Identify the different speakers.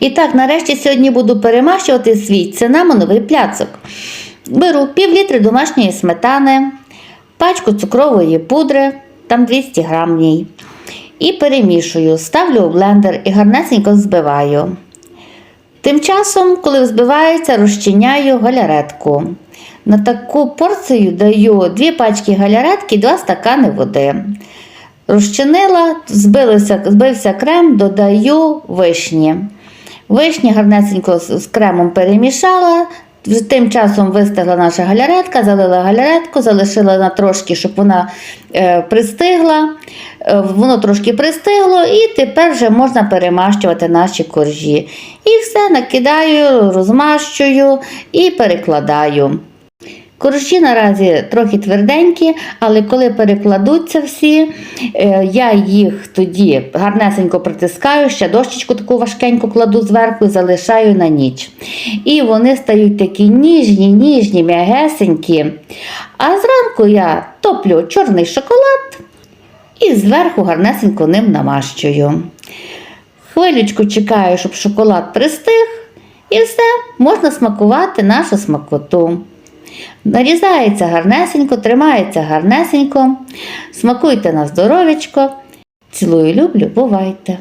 Speaker 1: І так, нарешті сьогодні буду перемащувати свій цинамоновий пляцок. Беру пів літри домашньої сметани, пачку цукрової пудри, там 200 грам в ній. І перемішую, ставлю у блендер і гарнесенько збиваю. Тим часом, коли взбивається, розчиняю галяретку. На таку порцію даю 2 пачки галяретки і 2 стакани води. Розчинила, збився крем, додаю вишні. Вишні гарнесенько з кремом перемішала. Тим часом вистигла наша галяретка, залила галяретку, залишила на трошки, щоб вона е, пристигла. Е, воно трошки пристигло, і тепер вже можна перемащувати наші коржі. І все накидаю, розмащую і перекладаю. Коржі наразі трохи тверденькі, але коли перекладуться всі, е, я їх тоді гарнесенько притискаю, ще дощечку таку важкеньку кладу зверху і залишаю на ніч. І вони стають такі ніжні, ніжні, м'ягесенькі. А зранку я топлю чорний шоколад і зверху гарнесенько ним намащую. Хвилючку чекаю, щоб шоколад пристиг, і все, можна смакувати нашу смакоту. Нарізається гарнесенько, тримається гарнесенько. Смакуйте на здоров'ячко. Цілую, люблю, бувайте!